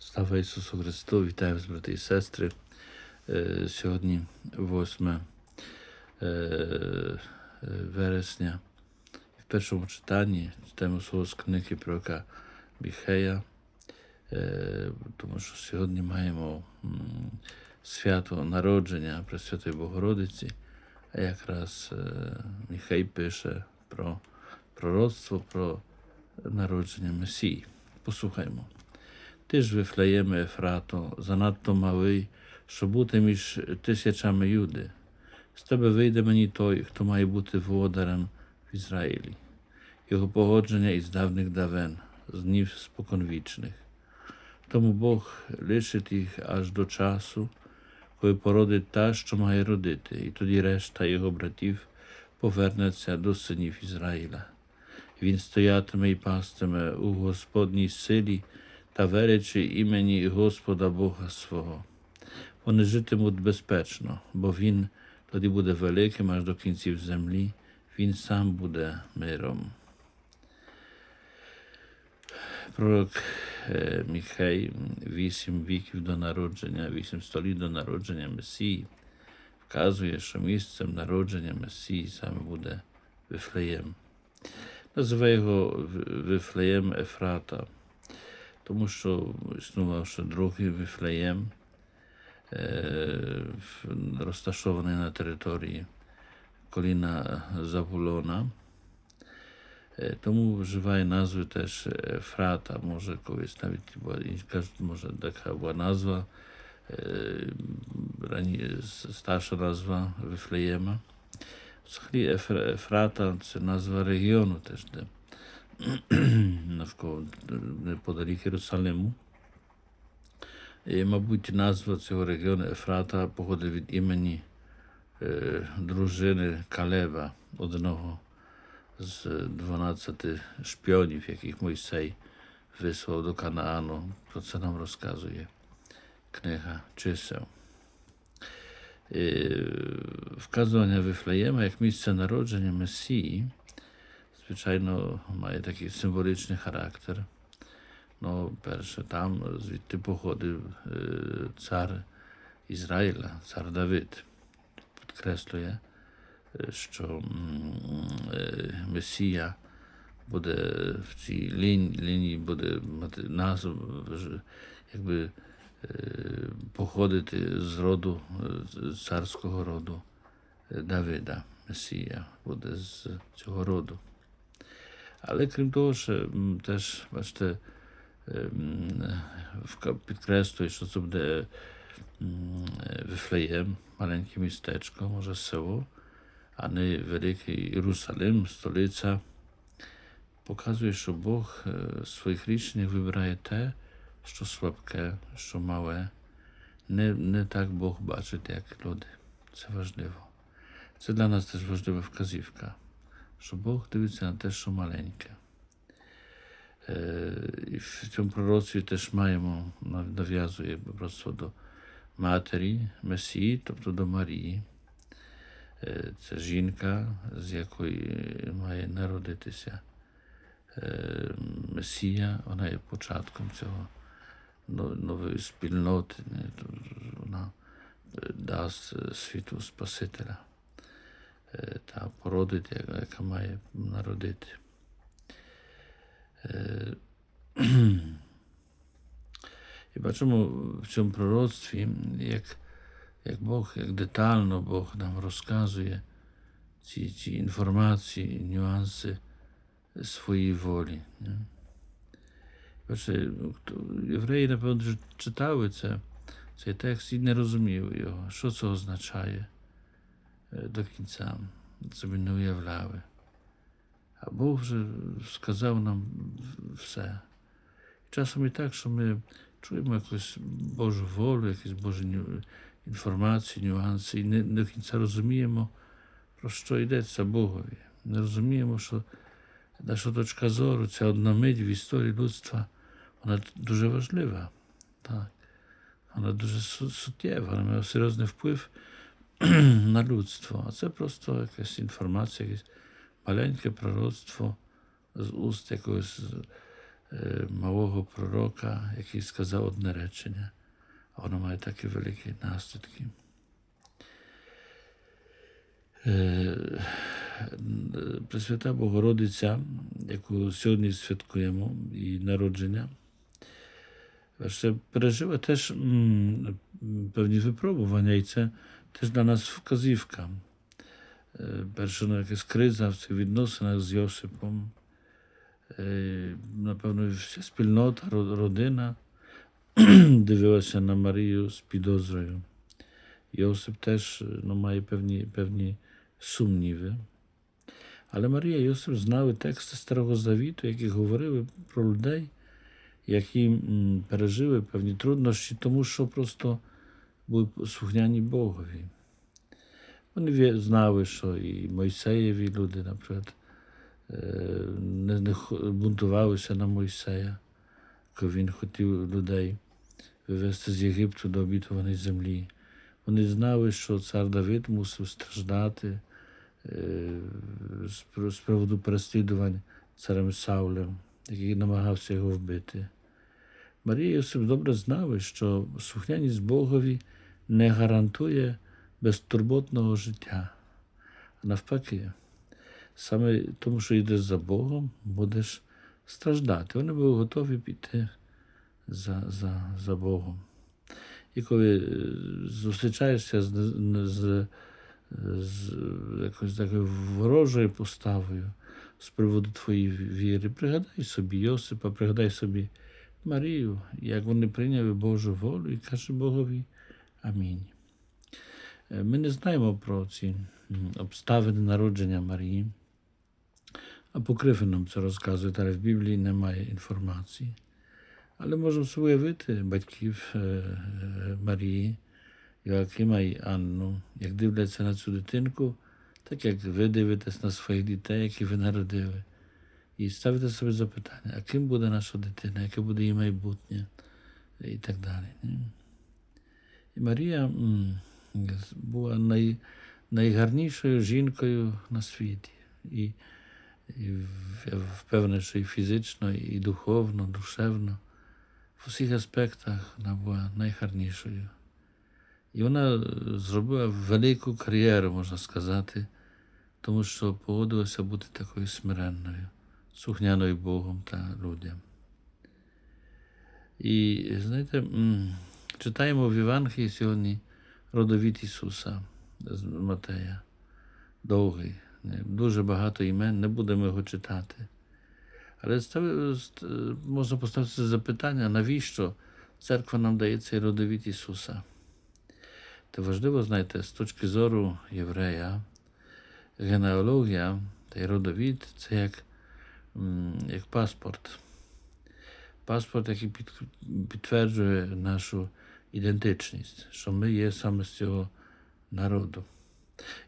Слава Ісусу Христу! Вітаю вас, брати і сестри. Е, Сьогодні 8 е, вересня. В першому читанні читаємо слово з книги пророка Біхея, е, тому що сьогодні маємо свято народження Пресвятої Богородиці, а якраз Міхей пише про пророцтво, про народження Месії. Послухаймо. Ти ж, Вифлеєме Ефрато, занадто малий, щоб бути між тисячами юди. З тебе вийде мені той, хто має бути володарем в Ізраїлі, його погодження із давних давен, з днів споконвічних. Тому Бог лишить їх аж до часу, коли породить та, що має родити, і тоді решта його братів повернеться до синів Ізраїля. Він стоятиме і пастиме у Господній силі та величі імені Господа Бога свого. Вони житимуть безпечно, бо Він тоді буде великим аж до кінців землі, Він сам буде миром. Пророк е, Міхей, вісім віків до народження, вісім століть до народження Месії, вказує, що місцем народження Месії саме буде Вифлеєм. Називає його Вифлеєм Ефрата, тому що існував ще другий Вифлеєм, е, в- розташований на території коліна Завулона. Е, Тому вживає назви теж Ефрата, може колись навіть була, і кажуть, може така була назва, е, рані, старша назва Вифлеєма. Взагалі Ефр- Ефрата це назва регіону теж, де навколо неподалік Єрусалиму. І, мабуть, назва цього регіону Ефрата походить від імені е, дружини Калева, одного з 12 шпіонів, яких Мойсей вислав до Канаану. Про це нам розказує книга чисел. Е, Вказування Вифлеєма як місце народження Месії, звичайно, має такий символічний характер. Ну, перше, там звідти походив е, цар Ізраїля, цар Давид. Підкреслює, е, що е, Месія буде в цій лінії, лінії буде мати назву, якби походити з роду, з царського роду Давида. Месія буде з цього роду. Але крім того, ще м, теж, бачите, ем, вка- підкреслює, що це буде м, е, Вифлеєм, маленьке містечко, може село, а не великий Єрусалим, столиця. Показує, що Бог е, в своїх рішеннях вибирає те, що слабке, що мале. Не, не так Бог бачить, як люди. Це що Бог дивиться на те, що маленьке. Е, І в цьому пророцтві теж маємо, нав'язує пророцтво до матері Месії, тобто до Марії. Е, Це жінка, з якої має народитися е, Месія, вона є початком цього нової спільноти. Вона дасть світу Спасителя та породить, яка- яка має народити. Е, І бачимо в цьому пророцтві, як, як Бог, як детально Бог нам розказує ці, ці інформації, нюанси своєї волі. Не? Бачите, хто- євреї, напевно, ж читали це, цей текст і не розуміли його, що це означає е, до кінця. Собі не уявляли. А Бог вже сказав нам все. Часом і так, що ми чуємо якусь Божу волю, якісь Божі ню- інформації, нюанси, і не, не до кінця розуміємо, про що йдеться Богові. Не розуміємо, що наша точка зору, ця одна мить в історії людства, вона дуже важлива. Так. Вона дуже су- суттєва, вона має серйозний вплив на людство. А це просто якась інформація, якесь маленьке пророцтво з уст якогось е, малого пророка, який сказав одне речення, а воно має такі великі наслідки. Е, Пресвята Богородиця, яку сьогодні святкуємо, і народження, ще пережила теж м, певні випробування, і це теж для нас вказівка. Перша якась криза в цих відносинах з Йосипом. Напевно, вся спільнота, родина дивилася на Марію з підозрою. Йосип теж ну, має певні, певні сумніви. Але Марія Йосип знали тексти Старого Завіту, які говорили про людей, які пережили певні труднощі, тому що просто були слухняні Богові. Вони знали, що і Мойсеєві люди, наприклад, е, не, бунтувалися на Мойсея, коли він хотів людей вивезти з Єгипту до обітованої землі. Вони знали, що цар Давид мусив страждати е, з приводу переслідувань царем Саулем, який намагався його вбити. Марія Йосип добре знали, що слухняність Богові не гарантує безтурботного життя. Навпаки, саме тому, що йдеш за Богом, будеш страждати. Вони були готові піти за, за, за Богом. І коли е, зустрічаєшся з, з, з якоюсь такою ворожою поставою з приводу твоєї віри, пригадай собі Йосипа, пригадай собі Марію, як вони прийняли Божу волю і каже Богові Амінь. Е, Ми не знаємо про ці обставини народження Марії. Апокрифи нам це розказують, але в Біблії немає інформації. Але можемо уявити батьків е, е, Марії, Йоакима і Анну, як дивляться на цю дитинку, так як ви дивитесь на своїх дітей, які ви народили. І ставите собі запитання, а ким буде наша дитина, яке буде її майбутнє і так далі. І Марія була най, найгарнішою жінкою на світі. І, і я впевнений, що і фізично, і духовно, душевно. В усіх аспектах вона була найгарнішою. І вона е, зробила велику кар'єру, можна сказати, тому що погодилася бути такою смиренною, слухняною Богом та людям. І знаєте, читаємо в Євангелії сьогодні родовід Ісуса з Матея. Довгий, дуже багато імен, не будемо його читати. Але можна поставити запитання, навіщо церква нам дає цей родовід Ісуса? Це важливо, знаєте, з точки зору єврея, генеалогія та родовід це як, як паспорт. Паспорт, який підтверджує нашу ідентичність, що ми є саме з цього народу.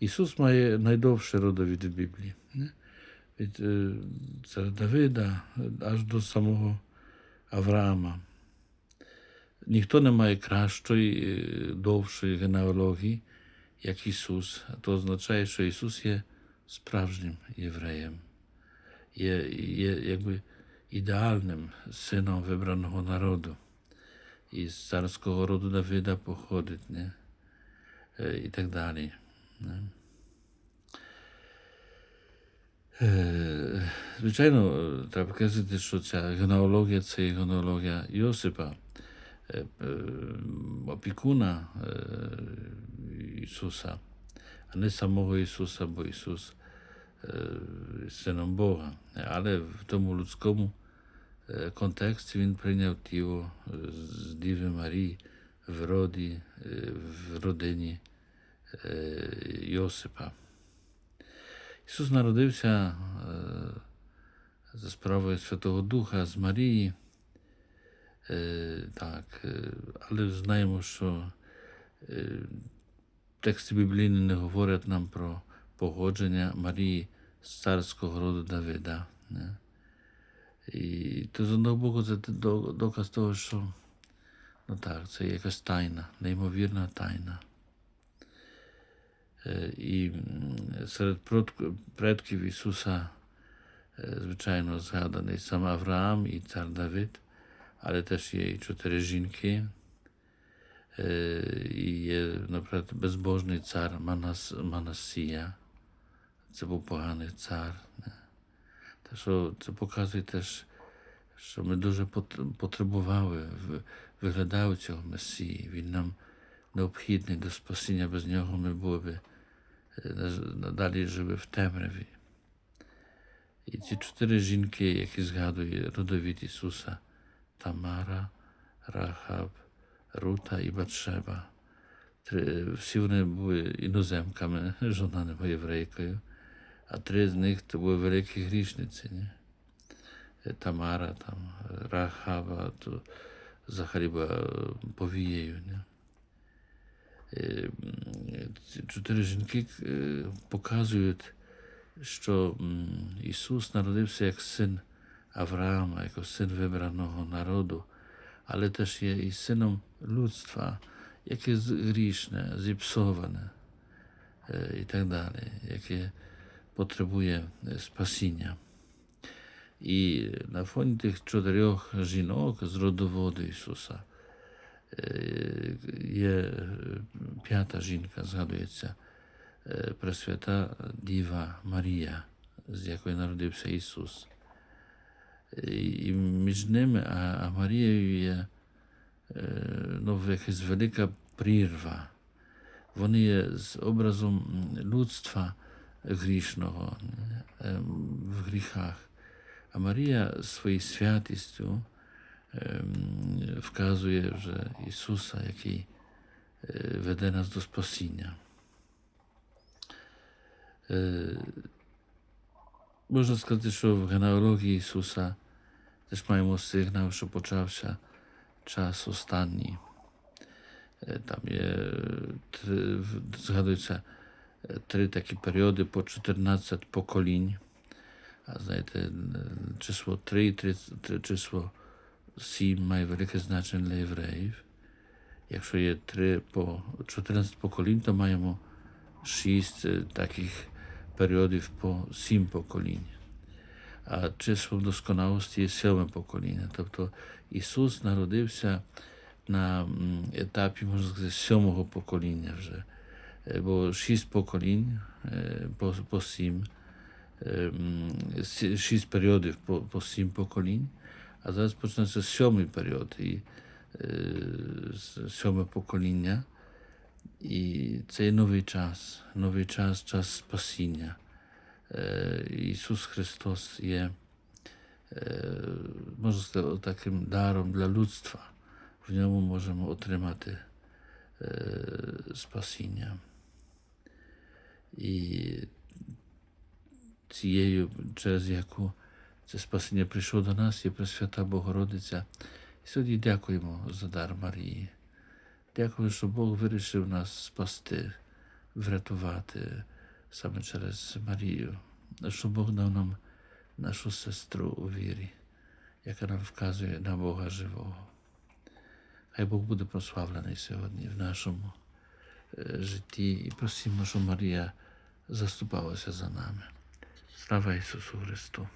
Ісус має найдовший родовід в Біблії. Не? Від е, царя Давида аж до самого Авраама. Ніхто не має кращої, е, довшої генеалогії, як Ісус. А то означає, що Ісус є справжнім євреєм, є, є якби ідеальним сином вибраного народу. І з царського роду Давида походить, не? Е, і так далі. Не? Е, Звичайно, треба казати, що ця генеалогія це генеалогія Йосипа, е, опікуна Ісуса, а не самого Ісуса, бо Ісус сином Бога. Але в тому людському контексті Він прийняв тіло е, з Діви Марії в роді, е, в родині е, Йосипа. Ісус народився е, за справою Святого Духа з Марії. Е, так, е, але знаємо, що е, тексти біблійні не говорять нам про погодження Марії з царського роду Давида. Не? І то з одного боку це до- доказ того, що ну так, це якась тайна, неймовірна тайна. Е, І м, серед продк- предків Ісуса е, звичайно, згаданий сам Авраам і цар Давид, але теж є і чотири жінки. Е, І є, наприклад, безбожний цар Манас, Манасія. Це був поганий цар. Що це показує теж, що ми дуже потребували, виглядали цього Месії. Він нам необхідний до спасіння. Без нього ми були б е, надалі жили в темряві. І ці чотири жінки, які згадує родовід Ісуса, Тамара, Рахаб, Рута і Батшеба. Всі вони були іноземками, жона не була єврейкою, а три з них то були великі грішниці. Ні? Е, Тамара, там, Рахаба, то взагалі була е, повією. Ні? Е, чотири жінки показують, що Ісус народився як син Авраама, як син вибраного народу, але теж є і сином людства, яке грішне, зіпсоване і так далі, яке потребує е, спасіння. І на фоні тих чотирьох жінок з родоводу Ісуса е, є е, п'ята жінка, згадується, Пресвята Діва Марія, з якої народився Ісус. І між ними, а, Марією є ну, якась велика прірва. Вони є з образом людства грішного е, в гріхах. А Марія своєю святістю ем, вказує вже Ісуса, який е, веде нас до спасіння. Е, Можна сказати, що в генеалогії Ісуса теж маємо сигнал, що почався час останній. Е, Там є три, в- згадуються е, три такі періоди по 14 поколінь. А знаєте, е, число 3 і 30 три- число 7 має велике значення для євреїв. Якщо є 3 по 14 поколінь, то маємо 6 таких періодів по 7 поколінь. А числом досконалості є сьоме покоління. Тобто Ісус народився на м, етапі, можна сказати, сьомого покоління вже. Е, Бо шість поколінь е, по, по сім, е, м, сі- шість періодів по, по сім поколінь, а зараз почнеться сьомий період, і е, с- сьоме покоління. І це є новий час, новий час, час спасіння. Е, Ісус Христос є, е, можна сказати, таким даром для людства. В ньому можемо отримати е, спасіння. І цією, через яку це спасіння прийшло до нас, є Пресвята Богородиця. І сьогодні дякуємо за дар Марії. Дякую, що Бог вирішив нас спасти, врятувати саме через Марію. Що Бог дав нам нашу сестру у вірі, яка нам вказує на Бога живого. Хай Бог буде прославлений сьогодні в нашому е, житті і просимо, щоб Марія заступалася за нами. Слава Ісусу Христу!